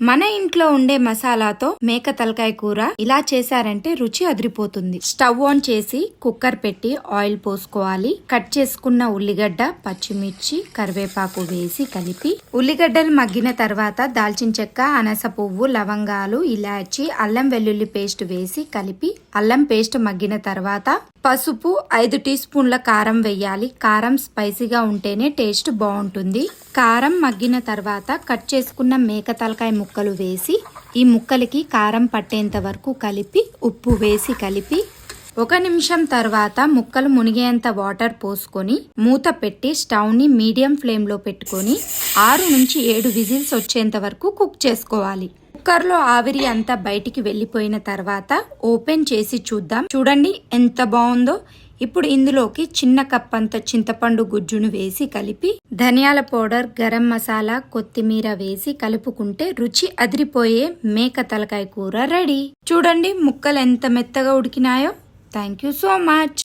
మన ఇంట్లో ఉండే మసాలాతో మేక తలకాయ కూర ఇలా చేశారంటే రుచి అదిరిపోతుంది. స్టవ్ ఆన్ చేసి కుక్కర్ పెట్టి ఆయిల్ పోసుకోవాలి. కట్ చేసుకున్న ఉల్లిగడ్డ పచ్చిమిర్చి కరివేపాకు వేసి కలిపి ఉల్లిగడ్డలు మగ్గిన తర్వాత దాల్చిన చెక్క అనస పువ్వు లవంగాలు ఇలాచి అల్లం వెల్లుల్లి పేస్ట్ వేసి కలిపి అల్లం పేస్ట్ మగ్గిన తర్వాత పసుపు ఐదు టీ స్పూన్ల కారం వేయాలి. కారం స్పైసీగా ఉంటేనే టేస్ట్ బాగుంటుంది. కారం మగ్గిన తర్వాత కట్ చేసుకున్న మేక తలకాయ ముక్కలు వేసి ఈ ముక్కలకి కారం పట్టేంత వరకు కలిపి ఉప్పు వేసి కలిపి ఒక నిమిషం తర్వాత ముక్కలు మునిగేంత వాటర్ పోసుకొని మూత పెట్టి స్టవ్ని మీడియం ఫ్లేమ్లో పెట్టుకొని ఆరు నుంచి ఏడు విజిల్స్ వచ్చేంత వరకు కుక్ చేసుకోవాలి. కుక్కర్లో ఆవిరి అంతా బయటికి వెళ్ళిపోయిన తర్వాత ఓపెన్ చేసి చూద్దాం. చూడండి ఎంత బాగుందో. ఇప్పుడు ఇందులోకి చిన్న కప్ అంత చింతపండు గుజ్జును వేసి కలిపి ధనియాల పౌడర్ గరం మసాలా కొత్తిమీర వేసి కలుపుకుంటే రుచి అదిరిపోయే మేక తలకాయ కూర రెడీ. చూడండి ముక్కలు ఎంత మెత్తగా ఉడికినాయో. Thank you so much.